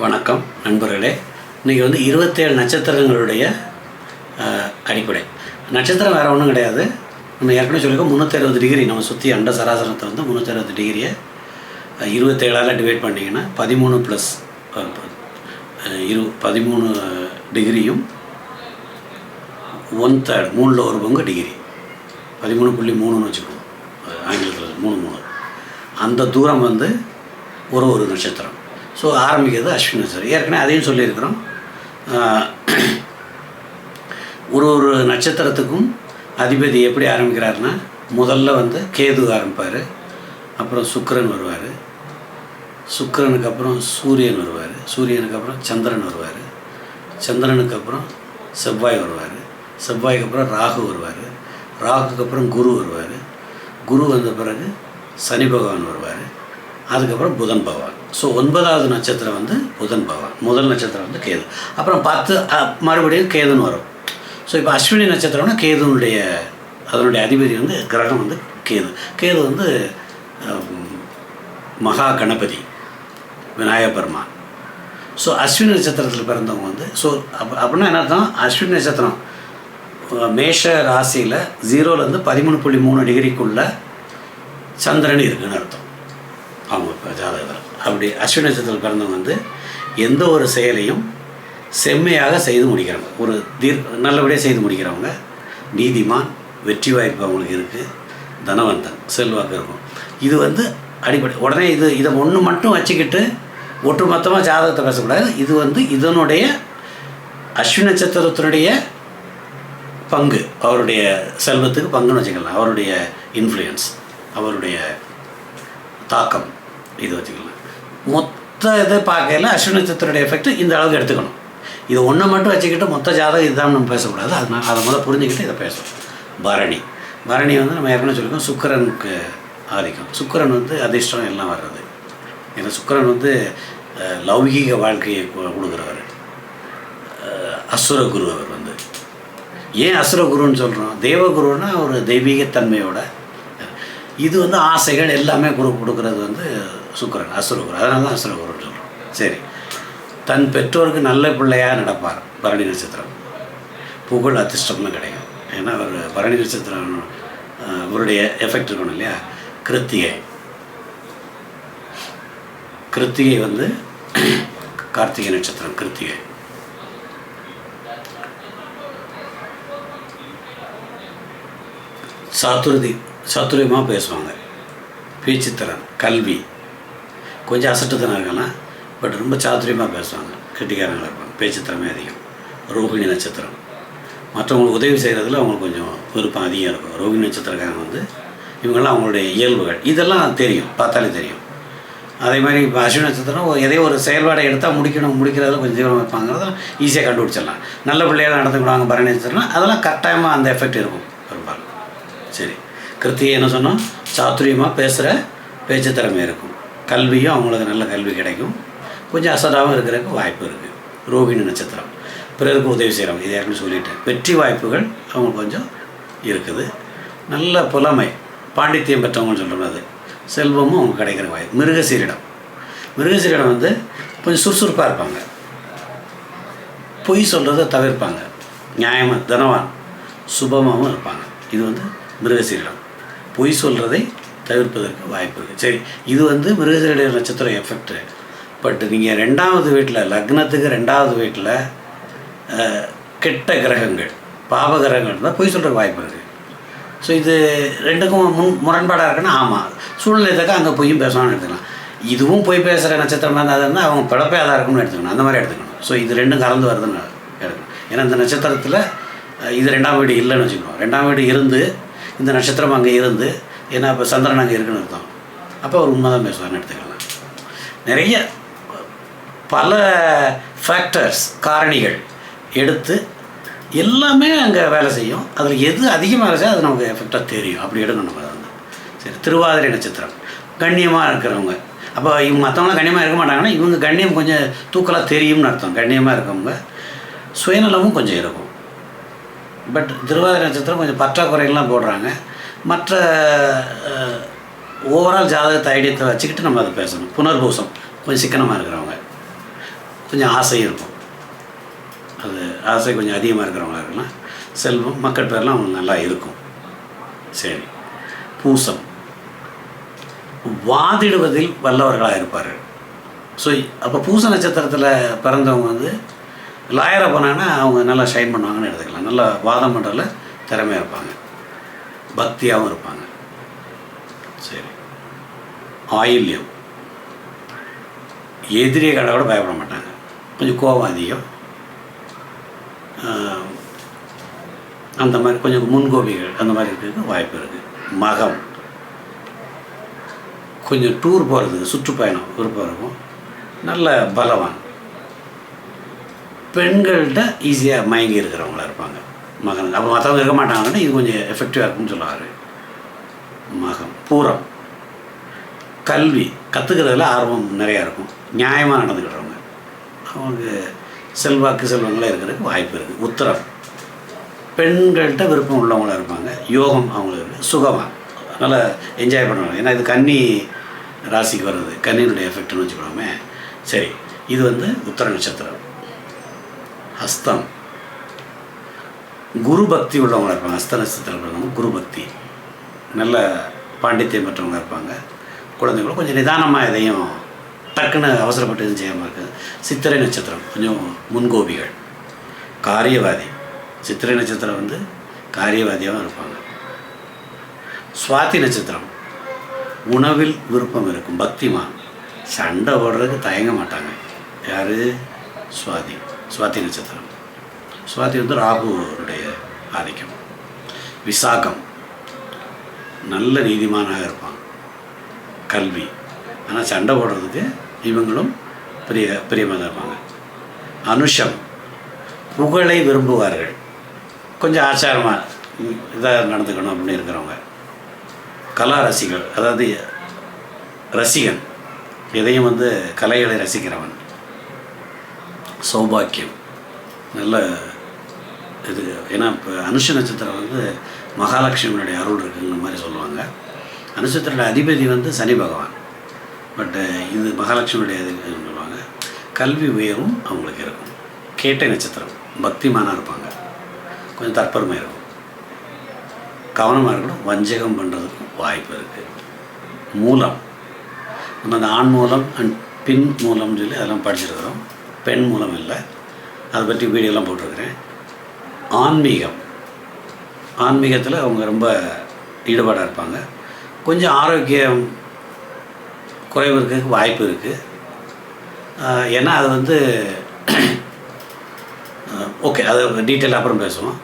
வணக்கம் நண்பர்களே. இன்றைக்கி வந்து இருபத்தேழு நட்சத்திரங்களுடைய அடிப்படை. நட்சத்திரம் வேறு ஒன்றும் கிடையாது. நம்ம ஏற்கனவே சொல்லியிருக்கோம் முந்நூற்றி அறுபது டிகிரி. நம்ம சுற்றி அண்ட சராசரத்தை வந்து முந்நூற்றி அறுபது டிகிரியை இருபத்தேழால் டிவைட் பண்ணிங்கன்னா பதிமூணு ப்ளஸ் இரு பதிமூணு டிகிரியும் ஒன் தேர்ட் மூணில் ஒரு பங்கு டிகிரி பதிமூணு புள்ளி மூணுன்னு வச்சுக்கோங்க. ஆங்கிலத்தில் மூணு மூணு. அந்த தூரம் வந்து ஒரு ஒரு நட்சத்திரம். ஸோ ஆரம்பிக்கிறது அஸ்வினி சார். ஏற்கனவே அதையும் சொல்லியிருக்கிறோம். ஒரு ஒரு நட்சத்திரத்துக்கும் அதிபதி எப்படி ஆரம்பிக்கிறாருன்னா முதல்ல வந்து கேது ஆரம்பிப்பார் அப்புறம் சுக்கரன் வருவார் சுக்கரனுக்கு அப்புறம் சூரியன் வருவார் சூரியனுக்கு அப்புறம் சந்திரன் வருவார் சந்திரனுக்கு அப்புறம் செவ்வாய் வருவார் செவ்வாய்க்கு அப்புறம் ராகு வருவார் ராகுக்கு அப்புறம் குரு வருவார் குரு வந்த பிறகு சனி பகவான் வருவார் அதுக்கப்புறம் புதன் பகவான். ஸோ ஒன்பதாவது நட்சத்திரம் வந்து புதன் பகவான். முதல் நட்சத்திரம் வந்து கேது. அப்புறம் பத்து மறுபடியும் கேதுன்னு வரும். ஸோ இப்போ அஸ்வினி நட்சத்திரம்னா கேதுனுடைய அதனுடைய அதிபதி வந்து கிரகம் வந்து கேது. கேது வந்து மகா கணபதி விநாயக ஸோ அஸ்வினி நட்சத்திரத்தில் பிறந்தவங்க வந்து ஸோ அப் அப்படின்னா என்ன அர்த்தம் அஸ்வினி நட்சத்திரம் மேஷ ராசியில் ஜீரோலேருந்து பதிமூணு புள்ளி மூணு டிகிரிக்குள்ள சந்திரன் இருக்குன்னு அர்த்தம். அவங்க ஜாதகத்தில் அப்படி அஸ்வினி நட்சத்திரத்தில் பிறந்தவங்க வந்து எந்த ஒரு செயலையும் செம்மையாக செய்து முடிக்கிறவங்க. ஒரு தீர் நல்லபடியாக செய்து முடிக்கிறவங்க. நீதிமான் வெற்றி வாய்ப்பு அவங்களுக்கு இருக்குது தனவந்தன் செல்வாக்கு இருக்கும். இது வந்து அடிப்படை உடனே இது இதை ஒன்று மட்டும் வச்சுக்கிட்டு ஒட்டுமொத்தமாக ஜாதகத்தை பேசக்கூடாது. இது வந்து இதனுடைய அஸ்வின நட்சத்திரத்தினுடைய பங்கு. அவருடைய செல்வத்துக்கு பங்குன்னு வச்சுக்கலாம். அவருடைய இன்ஃப்ளூயன்ஸ் அவருடைய தாக்கம். இது வச்சுக்கலாம் மொத்த இதை பார்க்கையில அஸ்வினி நட்சத்திரோடைய எஃபெக்ட் இந்த அளவுக்கு எடுத்துக்கணும். இது ஒன்றை மட்டும் வச்சுக்கிட்டு மொத்த ஜாதகம் இதுதான் நம்ம பேசக்கூடாது. அதனால் அதை முதல்ல புரிஞ்சுக்கிட்டு இதை பேசணும் பரணி. பரணி வந்து நம்ம ஏற்கனவே சொல்லியிருக்கோம் சுக்கிரனுக்கு ஆதிக்கம். சுக்கிரன் வந்து அதிர்ஷ்டம் எல்லாம் வர்றது. ஏன்னா சுக்கரன் வந்து லௌகீக வாழ்க்கையை கொடுக்குறவர். அசுர குரு அவர் வந்து. ஏன் அசுர குருன்னு சொல்கிறோம் தேவகுருன்னா ஒரு தெய்வீகத்தன்மையோட இது வந்து ஆசைகள் எல்லாமே குரு கொடுக்குறது வந்து சுக்கரன் அசுரகுரு. அதனால தான் அசுரகுருன்னு சொல்கிறோம் சரி. தன் பெற்றோருக்கு நல்ல பிள்ளையாக நடப்பார் பரணி நட்சத்திரம். புகழ் அதிர்ஷ்டம்னு கிடைக்கும். ஏன்னா அவர் பரணி நட்சத்திரம் அவருடைய எஃபெக்ட் இருக்கணும் இல்லையா? கிருத்திகை. கிருத்திகை வந்து கார்த்திகை நட்சத்திரம் கிருத்திகை. சாத்துருதி. சத்துரியமாக பேசுவாங்க. பேச்சுத்திறன் கல்வி. கொஞ்சம் அசட்டுத்தனம் இருக்கலாம் பட் ரொம்ப சாத்துரியமாக பேசுவாங்க. கெட்டிக்காரங்களாக இருப்பாங்க. பேச்சுத்திறமே அதிகம். ரோகிணி நட்சத்திரம். மற்றவங்களுக்கு உதவி செய்கிறதுல அவங்களுக்கு கொஞ்சம் விருப்பம் அதிகம் இருக்கும். ரோஹிணி நட்சத்திரக்காரங்க வந்து இவங்கெல்லாம் அவங்களுடைய இயல்புகள். இதெல்லாம் தெரியும். பார்த்தாலே தெரியும். அதே மாதிரி இப்போ அஸ்வினி நட்சத்திரம் எதே எதையோ ஒரு செயல்பாடை எடுத்தால் முடிக்கணும் முடிக்கிறதுல கொஞ்சம் தீவிரம் வைப்பாங்கிறத ஈஸியாக கண்டுபிடிச்சிடலாம். நல்ல பிள்ளையாக நடந்துக்கிடுவாங்க பரணி நட்சத்திரம் அதெல்லாம் கட்டாயமாக அந்த எஃபெக்ட் இருக்கும். பெரும்பாலும். சரி. கிருத்தி என்ன சொன்னால் சாத்துரியமாக பேசுகிற பேச்சு திறமை இருக்கும். கல்வியும் அவங்களுக்கு நல்ல கல்வி கிடைக்கும். கொஞ்சம் அசதாகவும் இருக்கிறதுக்கு வாய்ப்பு இருக்குது ரோகிணி நட்சத்திரம். பிறருக்கு உதவி செய்கிறவங்க இது யாருன்னு சொல்லிட்டேன். வெற்றி வாய்ப்புகள் அவங்களுக்கு கொஞ்சம் இருக்குது. நல்ல புலமை பாண்டித்தியம் பெற்றவங்கன்னு சொல்கிறது அது. செல்வமும் அவங்க கிடைக்கிற வாய்ப்பு. மிருகசீரிடம். மிருகசீரிடம் வந்து கொஞ்சம் சுறுசுறுப்பாக இருப்பாங்க. பொய் சொல்கிறத தவிர்ப்பாங்க. நியாயமாக தனவான் சுபமாகவும் இருப்பாங்க. இது வந்து மிருகசீரிடம். பொய் சொல்கிறதை தவிர்ப்பதற்கு வாய்ப்பு இருக்குது சரி இது வந்து மிருகசீரிட நட்சத்திரம் எஃபெக்ட் பட் நீங்கள் ரெண்டாவது வீட்டில் லக்னத்துக்கு ரெண்டாவது வீட்டில் கெட்ட கிரகங்கள் பாவ கிரகங்கள் இருந்தால் பொய் சொல்கிற வாய்ப்பு இருக்குது ஸோ இது ரெண்டுக்கும் முன் முரண்பாடாக இருக்குன்னா ஆமாம் சூழ்நிலை தக்க அங்கே பொய்யும் பேசணும்னு எடுத்துக்கலாம். இதுவும் பொய் பேசுகிற நட்சத்திரமாக இருந்தால் இருந்தால் அவங்க பிழப்பே அதாக இருக்கும்னு எடுத்துக்கணும். அந்த மாதிரி எடுத்துக்கணும். ஸோ இது ரெண்டும் கலந்து வருதுன்னு எடுக்கணும் ஏன்னா இந்த நட்சத்திரத்தில் இது ரெண்டாம் வீடு இல்லைன்னு வச்சுக்கணும். ரெண்டாம் வீடு இருந்து இந்த நட்சத்திரம் அங்கே இருந்து ஏன்னா இப்போ சந்திரன் அங்கே இருக்குன்னு அர்த்தம். அப்போ அவர் உண்மை தான் பேசுவார்னு எடுத்துக்கலாம். நிறைய பல ஃபேக்டர்ஸ் காரணிகள் எடுத்து எல்லாமே அங்கே வேலை செய்யும். அதில் எது அதிகமாக வேலை செய்யும் அது நமக்கு எஃபெக்டாக தெரியும். அப்படி எடுக்கணும் நம்ம வந்து. சரி திருவாதிரை நட்சத்திரம். கண்ணியமாக இருக்கிறவங்க. அப்போ இவங்க மற்றவங்களாம் கண்ணியமாக இருக்க மாட்டாங்கன்னா இவங்க கண்ணியம் கொஞ்சம் தூக்கலாக தெரியும்னு அர்த்தம். கண்ணியமாக இருக்கவங்க சுயநலமும் கொஞ்சம் இருக்கும். பட் திருவாதிரை நட்சத்திரம் கொஞ்சம் பற்றாக்குறைகள்லாம் போடுறாங்க. மற்ற ஓவரால் ஜாதகத்தை ஐடியத்தை வச்சுக்கிட்டு நம்ம அதை பேசணும். புனர்பூசம் கொஞ்சம் சிக்கனமாக இருக்கிறவங்க. கொஞ்சம் ஆசை இருக்கும். அது ஆசை கொஞ்சம் அதிகமாக இருக்கிறவங்களா இருக்கலாம். செல்வம் மக்கள் பேர்லாம் அவங்களுக்கு நல்லா இருக்கும். சரி. பூசம். வாதிடுவதில் வல்லவர்களாக இருப்பார்கள். ஸோ அப்போ பூச நட்சத்திரத்தில் பிறந்தவங்க வந்து லாயராக போனாங்கன்னா அவங்க நல்லா ஷைன் பண்ணுவாங்கன்னு எடுத்துக்கலாம். நல்லா வாதம் பண்ணுறதுல திறமையாக இருப்பாங்க. பக்தியாகவும் இருப்பாங்க. சரி. ஆயில்யம். எதிரியை கடை கூட பயப்பட மாட்டாங்க. கொஞ்சம் கோபம் அதிகம். அந்த மாதிரி கொஞ்சம் முன்கோபிகள் அந்த மாதிரி இருக்கிறதுக்கு வாய்ப்பு இருக்குது மகம். கொஞ்சம் டூர் போகிறதுக்கு சுற்றுப்பயணம் விருப்பம் இருக்கும். நல்ல பலவான். பெண்கள்கிட்ட ஈஸியாக மயங்கி இருக்கிறவங்களா இருப்பாங்க. மகன் அப்போ மற்றவங்க இருக்க மாட்டாங்கன்னா இது கொஞ்சம் எஃபெக்டிவாக இருக்கும்னு சொல்லுவார். மகம் பூரம். கல்வி கற்றுக்கிறதுல ஆர்வம் நிறையா இருக்கும். நியாயமாக நடந்துக்கிடுறவங்க அவங்க செல்வாக்கு செல்வங்களே இருக்கிறதுக்கு வாய்ப்பு இருக்குது உத்தரம். பெண்கள்கிட்ட விருப்பம் உள்ளவங்களா இருப்பாங்க. யோகம் அவங்களுக்கு சுகமாக நல்லா என்ஜாய் பண்ணுவாங்க. ஏன்னா இது கன்னி ராசிக்கு வருது கன்னியினுடைய எஃபெக்ட்னு வச்சுக்கலாமே சரி இது வந்து உத்தர நட்சத்திரம். ஹஸ்தம். குரு பக்தி உள்ளவங்களா இருப்பாங்க. ஹஸ்த நட்சத்திரம் இருக்கிறவங்க குரு பக்தி நல்ல பாண்டித்யம் பெற்றவங்க இருப்பாங்க. குழந்தைங்களும் கொஞ்சம் நிதானமாக எதையும் டக்குன்னு அவசரப்பட்டு எதுவும் செய்யாமல் இருக்குது சித்திரை நட்சத்திரம் கொஞ்சம் முன்கோபிகள். காரியவாதி. சித்திரை நட்சத்திரம் வந்து காரியவாதியாகவும் இருப்பாங்க. சுவாதி நட்சத்திரம். உணவில் விருப்பம் இருக்கும். பக்திமா சண்டை போடுறதுக்கு தயங்க மாட்டாங்க. யார்? சுவாதி. சுவாதி நட்சத்திரம். சுவாதி வந்து ராகுடைய ஆதிக்கம். விசாகம். நல்ல நீதிமானாக இருப்பான். கல்வி. ஆனால் சண்டை போடுறதுக்கு இவங்களும் பெரிய பிரியமாக தான் இருப்பாங்க. அனுஷம். புகழை விரும்புவார்கள். கொஞ்சம் ஆச்சாரமாக இதாக நடந்துக்கணும் அப்படின்னு இருக்கிறவங்க. கலா ரசிகள் அதாவது ரசிகன். எதையும் வந்து கலைகளை ரசிக்கிறவன். சௌபாக்கியம். நல்ல இது. ஏன்னா இப்போ அனுஷ நட்சத்திரம் வந்து மகாலட்சுமியுடைய அருள் இருக்குங்கிற மாதிரி சொல்லுவாங்க. அனுஷத்திரோட அதிபதி வந்து சனி பகவான். பட்டு இது மகாலட்சுமியுடைய அதிபதினு சொல்லுவாங்க. கல்வி உயர்வும் அவங்களுக்கு இருக்கும். கேட்டை நட்சத்திரம். பக்திமானாக இருப்பாங்க. கொஞ்சம் தற்பெருமை இருக்கும். கவனமாக இருக்கணும். வஞ்சகம் பண்ணுறதுக்கும் வாய்ப்பு இருக்குது மூலம். நம்ம அந்த ஆண் மூலம் அண்ட் பின் மூலம்னு சொல்லி அதெல்லாம் படிச்சிருக்கிறோம். பெண் மூலம் இல்லை. அதை பற்றி வீடியோலாம் போட்டிருக்கிறேன். ஆன்மீகம். ஆன்மீகத்தில் அவங்க ரொம்ப ஈடுபாடாக இருப்பாங்க. கொஞ்சம் ஆரோக்கியம் குறைவு இருக்கிறதுக்கு வாய்ப்பு இருக்குது ஏன்னா அது வந்து ஓகே அது டீட்டெயில் அப்புறம் பேசுவோம்.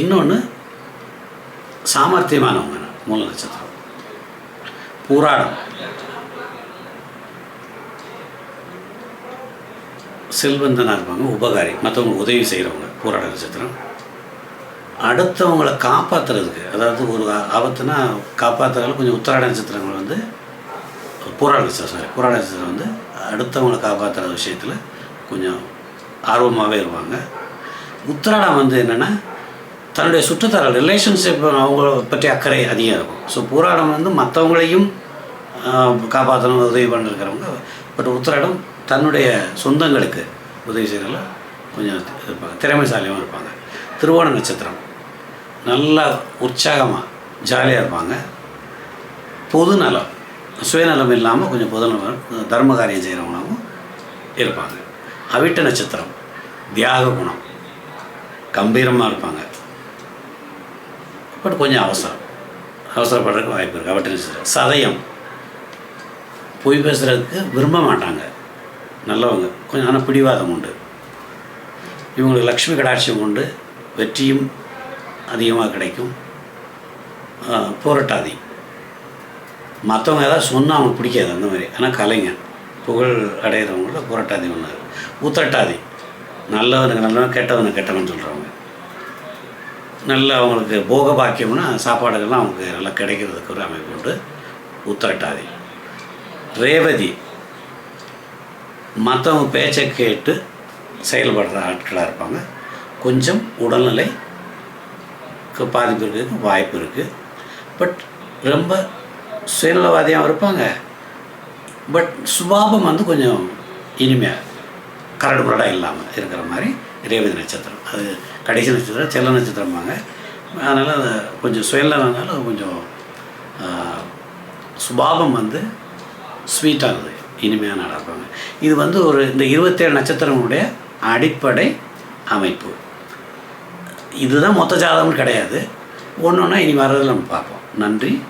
இன்னொன்று சாமர்த்தியமானவங்க மூல நட்சத்திரம். பூராடம். செல்வந்தனாக இருப்பாங்க உபகாரி. மற்றவங்களுக்கு உதவி செய்கிறவங்க பூராட நட்சத்திரம் அடுத்தவங்களை காப்பாற்றுறதுக்கு அதாவது ஒரு ஆபத்துனா காப்பாற்றுறதுல கொஞ்சம் உத்தராட நட்சத்திரங்கள் வந்து பூராட நட்சத்திரம் சாரி பூராட நட்சத்திரம் வந்து அடுத்தவங்களை காப்பாற்றுற விஷயத்தில் கொஞ்சம் ஆர்வமாகவே இருப்பாங்க. உத்திராடம் வந்து என்னென்னா தன்னுடைய சுற்றுத்தர ரிலேஷன்ஷிப் அவங்கள பற்றி அக்கறை அதிகம் இருக்கும். ஸோ பூராடம் வந்து மற்றவங்களையும் காப்பாற்றணும் உதவி பண்ணிருக்கிறவங்க பட் உத்திராடம் தன்னுடைய சொந்தங்களுக்கு உதவி செய்கிறதுல கொஞ்சம் இருப்பாங்க. திறமைசாலியும் இருப்பாங்க. திருவோண நட்சத்திரம். நல்லா உற்சாகமாக ஜாலியாக இருப்பாங்க. பொது நலம். சுயநலம் இல்லாமல் கொஞ்சம் பொதுநலம் தர்ம காரியம் செய்கிறவங்களாகவும் இருப்பாங்க. அவிட்ட நட்சத்திரம். தியாக குணம். கம்பீரமாக இருப்பாங்க. பட் கொஞ்சம் அவசரம். அவசரப்படுறதுக்கு வாய்ப்பு இருக்குது அவிட்ட நட்சத்திரம். சதயம். பொய் பேசுகிறதுக்கு விரும்ப மாட்டாங்க. நல்லவங்க. கொஞ்சம் ஆனால் பிடிவாதம் உண்டு. இவங்களுக்கு லக்ஷ்மி கடாட்சியம் உண்டு. வெற்றியும் அதிகமாக கிடைக்கும். போராட்டாதி. மற்றவங்க ஏதாவது சொன்னால் அவங்களுக்கு பிடிக்காது அந்த மாதிரி. ஆனால் கலைஞன் புகழ் அடைகிறவங்கள புரட்டாதி ஒன்று உத்தரட்டாதி. நல்லவனுக்கு நல்லவன் கெட்டவனுக்கு கெட்டவன் சொல்கிறவங்க நல்ல அவங்களுக்கு போக பாக்கியம்னா சாப்பாடுகள்லாம் அவங்களுக்கு நல்லா கிடைக்கிறதுக்கு ஒரு அமைப்பு உண்டு. உத்தரட்டாதி. ரேவதி. மற்றவங்க பேச்சை கேட்டு செயல்படுற ஆட்களாக இருப்பாங்க. கொஞ்சம் உடல்நிலை பாதிப்பு இருக்கிறதுக்கு வாய்ப்பு இருக்குது பட் ரொம்ப சுயநலவாதியாகவும் இருப்பாங்க. பட் சுபாவம் வந்து கொஞ்சம் இனிமையாக கரடு முரடாக இல்லாமல் இருக்கிற மாதிரி ரேவதி நட்சத்திரம். அது கடைசி நட்சத்திரம் செல்ல நட்சத்திரம்பாங்க. அதனால் அது கொஞ்சம் சுயநலனால கொஞ்சம் சுபாபம் சுபாவம் வந்து ஸ்வீட்டாகுது இனிமையாக நடப்பாங்க. இது வந்து ஒரு இந்த இருபத்தேழு நட்சத்திரங்களுடைய அடிப்படை அமைப்பு. இதுதான் மொத்த ஜாதகம் கிடையாது. ஒன்று ஒன்றா இனி வர்றதில் நம்ம பார்ப்போம். நன்றி.